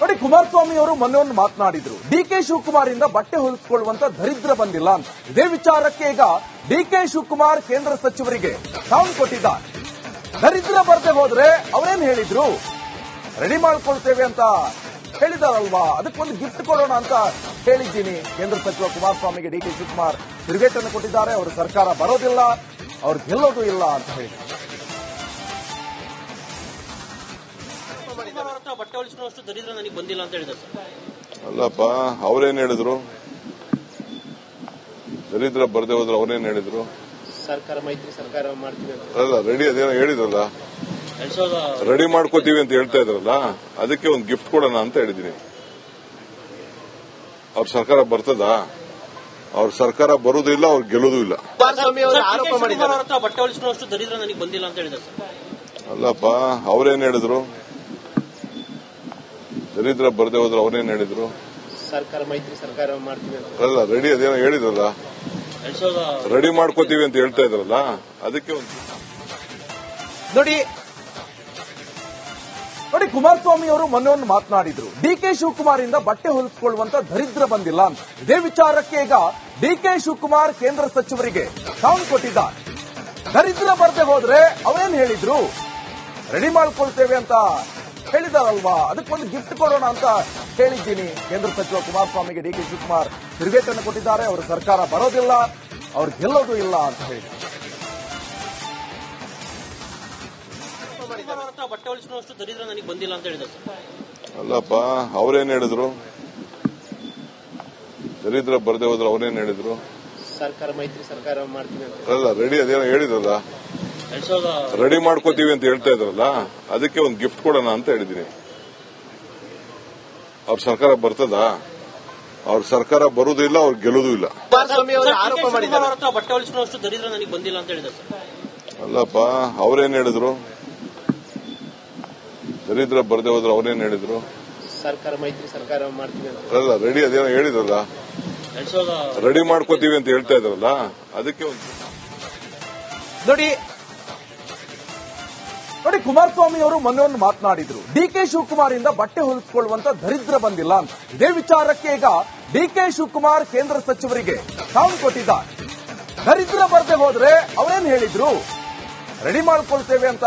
ನೋಡಿ ಕುಮಾರಸ್ವಾಮಿ ಅವರು ಮೊನ್ನೆ ಒಂದು ಮಾತನಾಡಿದ್ರು. ಡಿ ಕೆ ಶಿವಕುಮಾರ್ ಇಂದ ಬಟ್ಟೆ ಹೊಲಿಸಿಕೊಳ್ಳುವಂತ ದರಿದ್ರ ಬಂದಿಲ್ಲ ಅಂತ. ಇದೇ ವಿಚಾರಕ್ಕೆ ಈಗ ಡಿ ಕೆ ಶಿವಕುಮಾರ್ ಕೇಂದ್ರ ಸಚಿವರಿಗೆ ಟಾಂಗ್ ಕೊಟ್ಟಿದ್ದ ದರಿದ್ರ ಬರದೆ ಹೋದ್ರೆ ಅವರೇನ್ ಹೇಳಿದ್ರು? ರೆಡಿ ಮಾಡ್ಕೊಳ್ತೇವೆ ಅಂತ ಹೇಳಿದಾರಲ್ವಾ? ಅದಕ್ಕೊಂದು ಗಿಫ್ಟ್ ಕೊಡೋಣ ಅಂತ ಹೇಳಿದ್ದೀನಿ ಕೇಂದ್ರ ಸಚಿವ ಕುಮಾರಸ್ವಾಮಿಗೆ ಡಿ ಕೆ ಶಿವಕುಮಾರ್ ತಿರುಗೇಟನ್ನು ಕೊಟ್ಟಿದ್ದಾರೆ. ಅವರು ಸರ್ಕಾರ ಬರೋದಿಲ್ಲ, ಅವ್ರು ಗೆಲ್ಲೋದು ಇಲ್ಲ ಅಂತ ಹೇಳಿದ್ದಾರೆ. ಬಟ್ಟೆ ಹೊಲಿಸ್ಕೊಳ್ಳೋಷ್ಟು ದರಿದ್ರ ನನಗೆ ಬಂದಿಲ್ಲ ಅಂತ ಹೇಳಿದ್ದಾರೆ ಸರ್. ಅಲ್ಲಪ್ಪ ಅವ್ರೇನ್ ಹೇಳಿದ್ರು? ದರಿದ್ರ ಬರ್ದೇ ಹೋದ್ರೆ ಅವ್ರೇನ್ ಹೇಳಿದ್ರು? ಸರ್ಕಾರ ಮೈತ್ರಿ ಸರ್ಕಾರ ಮಾಡ್ತೀವಿ ಅಲ್ಲ ರೆಡಿ ಅದೇನೋ ಹೇಳಿದ್ರಲ್ಲ? ರೆಡಿ ಮಾಡ್ಕೋತೀವಿ ಅಂತ ಹೇಳ್ತಾ ಇದ್ರಲ್ಲ ಅದಕ್ಕೆ ಒಂದು ಗಿಫ್ಟ್ ಕೊಡೋಣ ಅಂತ ಹೇಳಿದೀನಿ ಅವ್ರ ಸರ್ಕಾರ ಬರ್ತದ? ಅವ್ರ ಸರ್ಕಾರ ಬರೋದಿಲ್ಲ ಇಲ್ಲ. ಅವ್ರು ಗೆಲ್ಲೋದು ಇಲ್ಲ ಬಟ್ಟೆ ದರಿದ್ರ ನನಗೆ ಬಂದಿಲ್ಲ ಅಂತ ಅಲ್ಲಪ್ಪ ಅವ್ರೇನ್ ಹೇಳಿದ್ರು? ದರಿದ್ರ ಬರದೆ ಹೋದ್ರೆ ಅವ್ರೇನ್ ಹೇಳಿದ್ರು? ಸರ್ಕಾರ ಮೈತ್ರಿ ಸರ್ಕಾರ ಮಾಡ್ತೀವಿ ಅಂತ. ಅಲ್ಲ ರೆಡಿ ಅದೇನೋ ಹೇಳಿದ್ರಲ್ಲ? ರೆಡಿ ಮಾಡ್ಕೋತೀವಿ ಅಂತ ಹೇಳ್ತಾ ಇದ್ರಲ್ಲ ಅದಕ್ಕೆ ಒಂದು ನೋಡಿ ನೋಡಿ ಕುಮಾರಸ್ವಾಮಿ ಅವರು ಮೊನ್ನೆ ಒಂದು ಮಾತನಾಡಿದ್ರು. ಡಿ ಕೆ ಶಿವಕುಮಾರ್ ಇಂದ ಬಟ್ಟೆ ಹೊಲಿಸಿಕೊಳ್ಳುವಂತ ದರಿದ್ರ ಬಂದಿಲ್ಲ ಅಂತ. ಇದೇ ವಿಚಾರಕ್ಕೆ ಈಗ ಡಿ ಕೆ ಶಿವಕುಮಾರ್ ಕೇಂದ್ರ ಸಚಿವರಿಗೆ ಟಾಂಗ್ ಕೊಟ್ಟಿದ್ದಾರೆ. ದರಿದ್ರ ಬರ್ದೆ ಹೋದ್ರೆ ಅವರೇನ್ ಹೇಳಿದ್ರು? ರೆಡಿ ಮಾಡ್ಕೊಳ್ತೇವೆ ಅಂತ ಹೇಳಿದಾರಲ್ವಾ? ಅದಕ್ಕೊಂದು ಗಿಫ್ಟ್ ಕೊಡೋಣ ಅಂತ ಹೇಳಿದ್ದೀನಿ ಕೇಂದ್ರ ಸಚಿವ ಕುಮಾರಸ್ವಾಮಿಗೆ ಡಿ ಕೆ ಶಿವಕುಮಾರ್ ತಿರುಗೇಟನ್ನು ಕೊಟ್ಟಿದ್ದಾರೆ. ಅವರ ಸರ್ಕಾರ ಬರೋದಿಲ್ಲ ಅವ್ರು ಗೆಲ್ಲೋದು ಇಲ್ಲ ಅಂತ ಸರ್ ಅಲ್ಲಪ್ಪ ಅವ್ರೇನ್ ಹೇಳಿದ್ರು? ದರಿದ್ರ ಬರ್ದೇ ಹೋದ್ರು ಅವ್ರೇನ್ ಹೇಳಿದ್ರು? ಸರ್ಕಾರ ಮೈತ್ರಿ ಸರ್ಕಾರ ಮಾಡ್ತೀನಿ ಅಲ್ಲ ರೆಡಿ ಅದೇನೋ ಹೇಳಿದ್ರಲ್ಲ? ರೆಡಿ ಮಾಡ್ಕೋತೀವಿ ಅಂತ ಹೇಳ್ತಾ ಇದ್ರಲ್ಲ ಅದಕ್ಕೆ ಒಂದು ಗಿಫ್ಟ್ ಕೊಡೋಣ ಅಂತ ಹೇಳಿದೀನಿ. ಅವ್ರ ಸರ್ಕಾರ ಬರ್ತದ? ಅವ್ರ ಸರ್ಕಾರ ಬರುದೂ ಇಲ್ಲ ಅವ್ರು ಗೆಲ್ಲೋದು ಇಲ್ಲ. ಕುಮಾರಸ್ವಾಮಿ ಅವರು ಸರ್, ಡಿ ಕೆ. ಆರೋಪ ಶಿವಕುಮಾರ್ ಮಾಡಿದ್ದಾರೆ. ಹತ್ರ ಬಟ್ಟೆ ಹೊಲಿಸ್ಕೊಳ್ಳೋಷ್ಟು ದರಿದ್ರ ನನಗೆ ಬಂದಿಲ್ಲ ಅಂತ ಹೇಳಿದ್ದಾರೆ ಸರ್. ಅಲ್ಲಪ್ಪ ಅವ್ರೇನ್ ಹೇಳಿದ್ರು? ದರಿದ್ರ ಬರ್ದೇ ಹೋದ್ರೆ ಅವ್ರೇನ್ ಹೇಳಿದ್ರು? ಸರ್ಕಾರ ಮೈತ್ರಿ ಸರ್ಕಾರ ಮಾಡ್ತೀವಿ ಅಂತ. ಅಲ್ಲ ರೆಡಿ ಅದೇನೋ ಹೇಳಿದ್ರಲ್ಲ? ರೆಡಿ ಮಾಡ್ಕೋತೀವಿ ಅಂತ ಹೇಳ್ತಾ ಇದ್ರಲ್ಲ ಅದಕ್ಕೆ ಒಂದು ನೋಡಿ ನೋಡಿ ಕುಮಾರಸ್ವಾಮಿ ಅವರು ಮೊನ್ನೆ ಒಂದು ಮಾತನಾಡಿದ್ರು. ಡಿ ಕೆ ಶಿವಕುಮಾರ್ ಇಂದ ಬಟ್ಟೆ ಹೊಲಿಸಿಕೊಳ್ಳುವಂತ ದರಿದ್ರ ಬಂದಿಲ್ಲ ಅಂತ. ಇದೇ ವಿಚಾರಕ್ಕೆ ಈಗ ಡಿ ಕೆ ಶಿವಕುಮಾರ್ ಕೇಂದ್ರ ಸಚಿವರಿಗೆ ಟಾಂಗ್ ಕೊಟ್ಟಿದ್ದಾರೆ. ದರಿದ್ರ ಬರದೆ ಹೋದ್ರೆ ಅವರೇನ್ ಹೇಳಿದ್ರು? ರೆಡಿ ಮಾಡ್ಕೊಳ್ತೇವೆ ಅಂತ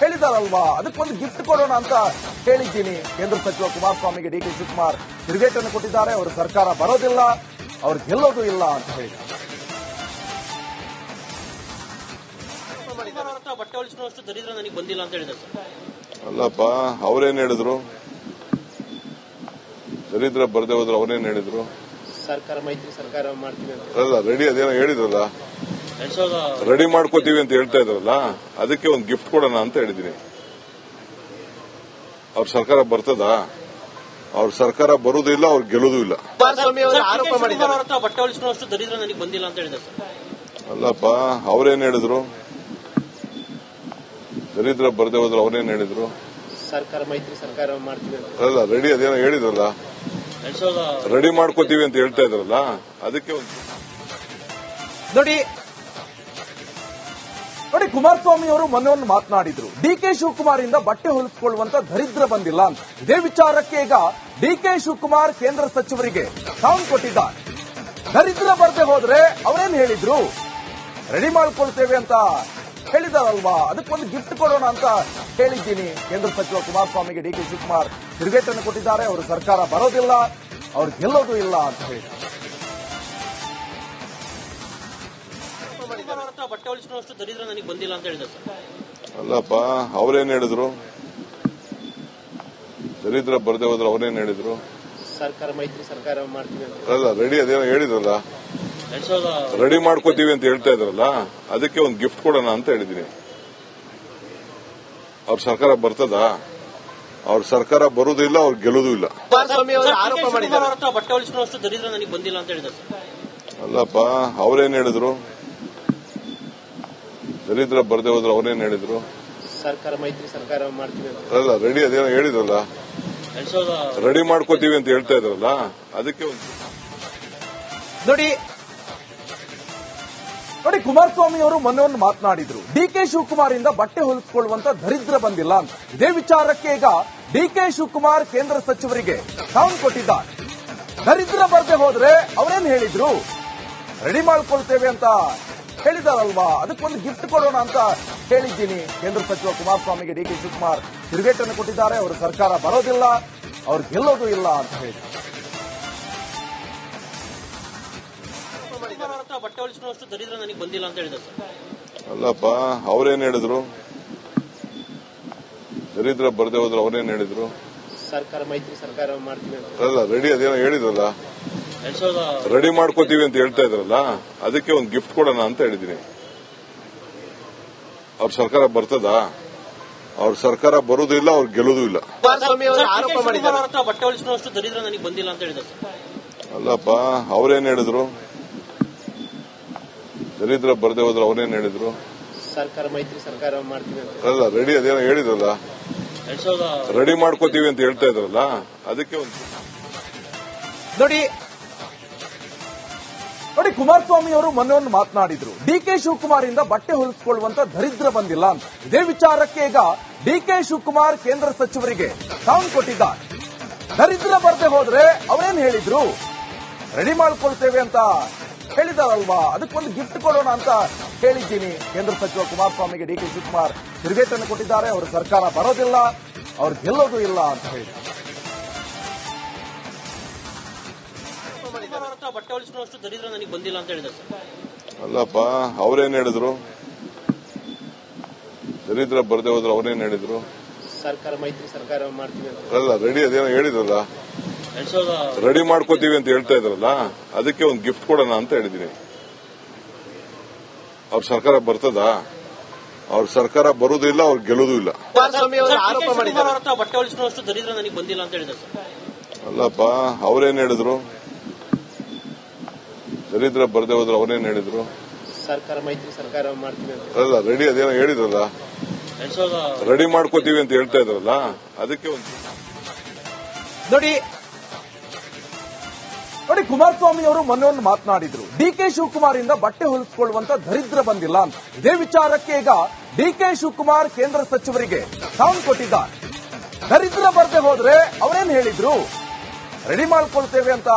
ಹೇಳಿದಾರಲ್ವಾ? ಅದಕ್ಕೊಂದು ಗಿಫ್ಟ್ ಕೊಡೋಣ ಅಂತ ಹೇಳಿದ್ದೀನಿ ಕೇಂದ್ರ ಸಚಿವ ಕುಮಾರಸ್ವಾಮಿಗೆ ಡಿ ಕೆ ಶಿವಕುಮಾರ್ ತಿರುಗೇಟನ್ನು ಕೊಟ್ಟಿದ್ದಾರೆ. ಅವರು ಸರ್ಕಾರ ಬರೋದಿಲ್ಲ, ಅವ್ರು ಗೆಲ್ಲೋದು ಇಲ್ಲ ಅಂತ ಹೇಳಿದ್ದಾರೆ. ಬಟ್ಟೆ ಹೊಲಿಸ್ಕೊಳ್ಳೋಷ್ಟು ದರಿದ್ರ ನನಗೆ ಬಂದಿಲ್ಲ ಅಂತ ಹೇಳಿದ್ರು. ಸರ್ ಅಲ್ಲಪ್ಪ ಅವ್ರೇನ್ ಹೇಳಿದ್ರು? ದರಿದ್ರ ಬರ್ದೆ ಹೋದ್ರು ಅವ್ರೇನ್ ಹೇಳಿದ್ರು? ಸರ್ಕಾರ ಮೈತ್ರಿ ಸರ್ಕಾರ ಮಾಡ್ತೀವಿ ಅಂತ. ಅಲ್ಲ ರೆಡಿ ಅದೇನೋ ಹೇಳಿದ್ರಲ್ಲ? ರೆಡಿ ಮಾಡ್ಕೋತೀವಿ ಅಂತ ಹೇಳ್ತಾ ಇದ್ರಲ್ಲ ಅದಕ್ಕೆ ಒಂದು ಗಿಫ್ಟ್ ಕೊಡೋಣ ಅಂತ ಹೇಳಿದೀನಿ ಅವ್ರ ಸರ್ಕಾರ ಬರ್ತದ? ಅವ್ರ ಸರ್ಕಾರ ಬರುದೂ ಇಲ್ಲ ಅವ್ರು ಗೆಲ್ಲೋದು ಇಲ್ಲ. ಬಟ್ಟೆ ಹೊಲಿಸ್ಕೊಳ್ಳೋಷ್ಟು ದರಿದ್ರ ನನಗೆ ಬಂದಿಲ್ಲ ಅಂತ ಹೇಳಿದ್ರು. ಸರ್ ಅಲ್ಲಪ್ಪ ಅವ್ರೇನ್ ಹೇಳಿದ್ರು? ದರಿದ್ರ ಬರದೆ ಹೋದ್ರೆ ಅವ್ರೇನ್ ಹೇಳಿದ್ರು? ಸರ್ಕಾರ ಮೈತ್ರಿ ಸರ್ಕಾರ ಮಾಡ್ತೀವಿ ಅಲ್ಲ ರೆಡಿ ಅದೇನೋ ಹೇಳಿದ್ರಲ್ಲ? ರೆಡಿ ಮಾಡ್ಕೋತೀವಿ ಅಂತ ಹೇಳ್ತಾ ಇದ್ರಲ್ಲ ಅದಕ್ಕೆ ಒಂದು ನೋಡಿ ನೋಡಿ ಕುಮಾರಸ್ವಾಮಿ ಅವರು ಮೊನ್ನೆ ಒಂದು ಮಾತನಾಡಿದ್ರು ಡಿ ಕೆ ಶಿವಕುಮಾರ್ ಇಂದ ಬಟ್ಟೆ ಹೊಲಿಸಿಕೊಳ್ಳುವಂತ ದರಿದ್ರ ಬಂದಿಲ್ಲ ಅಂತ. ಇದೇ ವಿಚಾರಕ್ಕೆ ಈಗ ಡಿ ಕೆ ಶಿವಕುಮಾರ್ ಕೇಂದ್ರ ಸಚಿವರಿಗೆ ಟೌನ್ ಕೊಟ್ಟಿದ್ದಾರೆ. ದರಿದ್ರ ಬರದೆ ಹೋದ್ರೆ ಅವರೇನ್ ಹೇಳಿದ್ರು? ರೆಡಿ ಮಾಡ್ಕೊಳ್ತೇವೆ ಅಂತ ಹೇಳಿದಾರಲ್ವಾ ಅದಕ್ಕೊಂದು ಗಿಫ್ಟ್ ಕೊಡೋಣ ಅಂತ ಹೇಳಿದ್ದೀನಿ ಕೇಂದ್ರ ಸಚಿವ ಕುಮಾರಸ್ವಾಮಿಗೆ ಡಿ ಕೆ ಶಿವಕುಮಾರ್ ತಿರುಗೇಟನ್ನು ಕೊಟ್ಟಿದ್ದಾರೆ. ಅವರು ಸರ್ಕಾರ ಬರೋದಿಲ್ಲ ಅವ್ರು ಗೆಲ್ಲೋದು ಇಲ್ಲ ಅಂತ ಸರ್ ಅಲ್ಲಪ್ಪ ಅವ್ರೇನ್ ಹೇಳಿದ್ರು? ದರಿದ್ರ ಬರ್ದೇ ಹೋದ್ರೆ ಅವ್ರೇನ್ ಹೇಳಿದ್ರು? ಸರ್ಕಾರ ಮೈತ್ರಿ ಸರ್ಕಾರ ಮಾಡ್ತೀವಿ ಅಲ್ಲ ರೆಡಿ ಅದೇನೋ ಹೇಳಿದ್ರಲ್ಲ? ರೆಡಿ ಮಾಡ್ಕೋತೀವಿ ಅಂತ ಹೇಳ್ತಾ ಇದ್ರಲ್ಲ ಅದಕ್ಕೆ ಒಂದು ಗಿಫ್ಟ್ ಕೊಡೋಣ ಅಂತ ಹೇಳಿದೀನಿ. ಅವ್ರ ಸರ್ಕಾರ ಬರ್ತದ? ಅವ್ರ ಸರ್ಕಾರ ಬರುದು ಇಲ್ಲ ಅವ್ರು ಗೆಲ್ಲೋದು ಇಲ್ಲ. ಅಲ್ಲಪ್ಪ ಅವ್ರೇನ್ ಹೇಳಿದ್ರು? ದರಿದ್ರ ಬರ್ದೇ ಹೋದ್ರೆ ಅವ್ರೇನ್ ಹೇಳಿದ್ರು? ಸರ್ಕಾರ ಮೈತ್ರಿ ಸರ್ಕಾರ ಮಾಡ್ತೀವಿ ಅಂತ. ಅಲ್ಲ ರೆಡಿ ಅದೇನೋ ಹೇಳಿದ್ರಲ್ಲ. ರೆಡಿ ಮಾಡ್ಕೋತೀವಿ ಅಂತ ಹೇಳ್ತಾ ಇದ್ರಲ್ಲ ಅದಕ್ಕೆ ಒಂದು ನೋಡಿ ನೋಡಿ ಕುಮಾರಸ್ವಾಮಿ ಅವರು ಮೊನ್ನೆ ಒಂದು ಮಾತನಾಡಿದ್ರು. ಡಿ ಕೆ ಶಿವಕುಮಾರ್ ಇಂದ ಬಟ್ಟೆ ಹೊಲಿಸಿಕೊಳ್ಳುವಂತ ದರಿದ್ರ ಬಂದಿಲ್ಲ ಅಂತ. ಇದೇ ವಿಚಾರಕ್ಕೆ ಈಗ ಡಿಕೆ ಶಿವಕುಮಾರ್ ಕೇಂದ್ರ ಸಚಿವರಿಗೆ ಟೌನ್ ಕೊಟ್ಟಿದ್ದಾರೆ. ದರಿದ್ರ ಬರದೆ ಹೋದ್ರೆ ಅವರೇನ್ ಹೇಳಿದ್ರು? ರೆಡಿ ಮಾಡ್ಕೊಳ್ತೇವೆ ಅಂತ ಹೇಳಿದಾರಲ್ವಾ? ಅದಕ್ಕೊಂದು ಗಿಫ್ಟ್ ಕೊಡೋಣ ಅಂತ ಹೇಳಿದ್ದೀನಿ ಕೇಂದ್ರ ಸಚಿವ ಕುಮಾರಸ್ವಾಮಿಗೆ ಡಿ ಕೆ ಶಿವಕುಮಾರ್ ತಿರುಗೇಟನ್ನು ಕೊಟ್ಟಿದ್ದಾರೆ. ಅವರ ಸರ್ಕಾರ ಬರೋದಿಲ್ಲ, ಅವ್ರು ಗೆಲ್ಲೋದು ಇಲ್ಲ ಅಂತ ಹೇಳಿದ್ದಾರೆ ಹತ್ರ ಬಟ್ಟೆ ಹೊಲಿಸ್ಕೊಳ್ಳೋಷ್ಟು ದರಿದ್ರ ನನಗೆ ಬಂದಿಲ್ಲ ಅಂತ ಹೇಳಿದ್ರು. ಸರ್ ಅಲ್ಲಪ್ಪ ಅವ್ರೇನ್ ಹೇಳಿದ್ರು? ದರಿದ್ರ ಬರ್ದೇ ಹೋದ್ರೆ ಅವ್ರೇನ್ ಹೇಳಿದ್ರು? ಸರ್ಕಾರ ಮೈತ್ರಿ ಸರ್ಕಾರ ಮಾಡ್ತೀವಿ ಅಂತ ಅಲ್ಲ ರೆಡಿ ಅದೇನೋ ಹೇಳಿದ್ರಲ್ಲ? ರೆಡಿ ಮಾಡ್ಕೋತೀವಿ ಅಂತ ಹೇಳ್ತಾ ಇದ್ರಲ್ಲ ಅದಕ್ಕೆ ಒಂದು ಗಿಫ್ಟ್ ಕೊಡೋಣ ಅಂತ ಹೇಳಿದೀನಿ ಅವ್ರ ಸರ್ಕಾರ ಬರ್ತದ? ಅವ್ರ ಸರ್ಕಾರ ಬರೋದು ಇಲ್ಲ ಅವ್ರು ಗೆಲ್ಲೋದು ಇಲ್ಲ. ಬಟ್ಟೆ ನನಗೆ ಬಂದಿಲ್ಲ ಅಂತ ಹೇಳಿದ್ರು. ಅಲ್ಲಪ್ಪ ಅವ್ರೇನ್ ಹೇಳಿದ್ರು? ದರಿದ್ರ ಬರದೆ ಹೋದ್ರೆ ಅವನೇನ್ ಹೇಳಿದ್ರು? ಸರ್ಕಾರ ಮೈತ್ರಿ ಸರ್ಕಾರ ಮಾಡ್ತೀವಿ ಅಂತ. ಅಲ್ಲ ರೆಡಿ ಅದೇನೋ ಹೇಳಿದ್ರಲ್ಲ? ರೆಡಿ ಮಾಡ್ಕೋತೀವಿ ಅಂತ ಹೇಳ್ತಾ ಇದ್ರಲ್ಲ ಅದಕ್ಕೆ ಒಂದು ನೋಡಿ ನೋಡಿ ಕುಮಾರಸ್ವಾಮಿ ಅವರು ಮೊನ್ನೆ ಒಂದು ಮಾತನಾಡಿದ್ರು. ಡಿ ಕೆ ಶಿವಕುಮಾರ್ ಇಂದ ಬಟ್ಟೆ ಹೊಲಿಸಿಕೊಳ್ಳುವಂತ ದರಿದ್ರ ಬಂದಿಲ್ಲ ಅಂತ. ಇದೇ ವಿಚಾರಕ್ಕೆ ಈಗ ಡಿ ಕೆ ಶಿವಕುಮಾರ್ ಕೇಂದ್ರ ಸಚಿವರಿಗೆ ಟಾಂಗ್ ಕೊಟ್ಟಿದ್ದಾರೆ. ದರಿದ್ರ ಬರದೆ ಹೋದ್ರೆ ಅವರೇನ್ ಹೇಳಿದ್ರು? ರೆಡಿ ಮಾಡ್ಕೊಳ್ತೇವೆ ಅಂತ ಹೇಳಿದಾರಲ್ವಾ? ಅದಕ್ಕೊಂದು ಗಿಫ್ಟ್ ಕೊಡೋಣ ಅಂತ ಹೇಳಿದ್ದೀನಿ ಕೇಂದ್ರ ಸಚಿವ ಕುಮಾರಸ್ವಾಮಿಗೆ ಡಿ ಕೆ ಶಿವಕುಮಾರ್ ತಿರುಗೇಟನ್ನು ಕೊಟ್ಟಿದ್ದಾರೆ. ಅವರ ಸರ್ಕಾರ ಬರೋದಿಲ್ಲ. ಅವ್ರು ಗೆಲ್ಲೋದು ಇಲ್ಲ ಅಂತ ಹೇಳಿ. ಅವ್ರ ಹತ್ರ ಬಟ್ಟೆ ಹೊಲಿಸ್ಕೊಳ್ಳೋಷ್ಟು ನನಗೆ ಬಂದಿಲ್ಲ ಅಂತ ಹೇಳಿದ್ರು ಸರ್ ಅಲ್ಲಪ್ಪ ಅವ್ರೇನ್ ಹೇಳಿದ್ರು? ದರಿದ್ರ ಬರದೇ ಹೋದ್ರೆ ಅವ್ರೇನ್ ಹೇಳಿದ್ರು? ಸರ್ಕಾರ ಮೈತ್ರಿ ಸರ್ಕಾರ ಮಾಡ್ತೀವಿ ಅಂತ. ಅಲ್ಲ ರೆಡಿ ಅದೇನೋ ಹೇಳಿದ್ರಲ್ಲ. ರೆಡಿ ಮಾಡ್ಕೋತೀವಿ ಅಂತ ಹೇಳ್ತಾ ಇದ್ರಲ್ಲ ಅದಕ್ಕೆ ಒಂದು ಗಿಫ್ಟ್ ಕೊಡೋಣ ಅಂತ ಹೇಳಿದೀನಿ ಅವ್ರ ಸರ್ಕಾರ ಬರ್ತದ? ಅವ್ರ ಸರ್ಕಾರ ಬರೋದು ಇಲ್ಲ ಅವ್ರು ಗೆಲ್ಲೋದು ಇಲ್ಲ. ಸರ್, ಡಿ ಕೆ ಆರೋಪ ಮಾಡಿದ್ದಾರೆ. ಅವ್ರ ಹತ್ರ ಬಟ್ಟೆ ಹೊಲಿಸ್ಕೊಳ್ಳೋಷ್ಟು ದರಿದ್ರ ನನಗೆ ಬಂದಿಲ್ಲ ಅಂತ ಹೇಳಿದ್ರು ಸರ್. ಅಲ್ಲಪ್ಪ ಅವ್ರೇನ್ ಹೇಳಿದ್ರು? ದರಿದ್ರ ಬರ್ದೇ ಹೋದ್ರೆ ಅವ್ರೇನ್ ಹೇಳಿದ್ರು? ಸರ್ಕಾರ ಮೈತ್ರಿ ಸರ್ಕಾರ ಮಾಡ್ತೀವಿ ಅಂತ. ಅಲ್ಲ ರೆಡಿ ಅದೇನೋ ಹೇಳಿದ್ರಲ್ಲ? ರೆಡಿ ಮಾಡ್ಕೋತೀವಿ ಅಂತ ಹೇಳ್ತಾ ಇದ್ರಲ್ಲ ಅದಕ್ಕೆ ಒಂದು ನೋಡಿ ನೋಡಿ ಕುಮಾರಸ್ವಾಮಿ ಅವರು ಮೊನ್ನೆ ಒಂದು ಮಾತನಾಡಿದ್ರು. ಡಿ ಕೆ ಶಿವಕುಮಾರ್ ಇಂದ ಬಟ್ಟೆ ಹೊಲಿಸಿಕೊಳ್ಳುವಂತ ದರಿದ್ರ ಬಂದಿಲ್ಲ ಅಂತ. ಇದೇ ವಿಚಾರಕ್ಕೆ ಈಗ ಡಿ ಕೆ ಶಿವಕುಮಾರ್ ಕೇಂದ್ರ ಸಚಿವರಿಗೆ ಟಾಂಗ್ ಕೊಟ್ಟಿದ್ದಾರೆ. ದರಿದ್ರ ಬರದೆ ಹೋದ್ರೆ ಅವರೇನ್ ಹೇಳಿದ್ರು? ರೆಡಿ ಮಾಡ್ಕೊಳ್ತೇವೆ ಅಂತ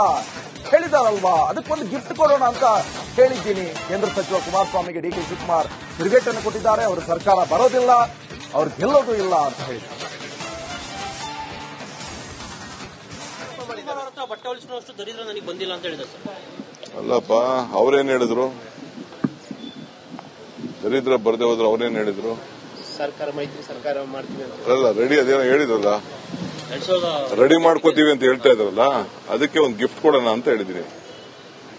ಹೇಳಿದಾರಲ್ವಾ? ಅದಕ್ಕೊಂದು ಗಿಫ್ಟ್ ಕೊಡೋಣ ಅಂತ ಹೇಳಿದ್ದೀನಿ ಕೇಂದ್ರ ಸಚಿವ ಕುಮಾರಸ್ವಾಮಿಗೆ ಡಿ ಕೆ ಶಿವಕುಮಾರ್ ತಿರುಗೇಟನ್ನು ಕೊಟ್ಟಿದ್ದಾರೆ. ಅವರ ಸರ್ಕಾರ ಬರೋದಿಲ್ಲ, ಅವ್ರು ಗೆಲ್ಲೋದು ಇಲ್ಲ ಅಂತ ಹೇಳಿದ್ದಾರೆ. ಬಟ್ಟೆ ಹೊಲಿಸ್ಕೊಳ್ಳೋಷ್ಟು ದರಿದ್ರ ನನಗೆ ಬಂದಿಲ್ಲ ಅಂತ ಹೇಳಿದ್ರು ಸರ್. ಅಲ್ಲಪ್ಪ ಅವ್ರೇನ್ ಹೇಳಿದ್ರು? ದರಿದ್ರ ಬರ್ದೆ ಹೋದ್ರೆ ಅವ್ರೇನ್ ಹೇಳಿದ್ರು? ಸರ್ಕಾರ ಮೈತ್ರಿ ಸರ್ಕಾರ ಮಾಡ್ತೀವಿ ಅಂತ. ಅಲ್ಲ ರೆಡಿ ಅದೇನೋ ಹೇಳಿದ್ರಲ್ಲ? ಎರಡ್ ಸಾವಿರದ ರೆಡಿ ಮಾಡ್ಕೋತೀವಿ ಅಂತ ಹೇಳ್ತಾ ಇದ್ರಲ್ಲ ಅದಕ್ಕೆ ಒಂದು ಗಿಫ್ಟ್ ಕೊಡೋಣ ಅಂತ ಹೇಳಿದೀನಿ.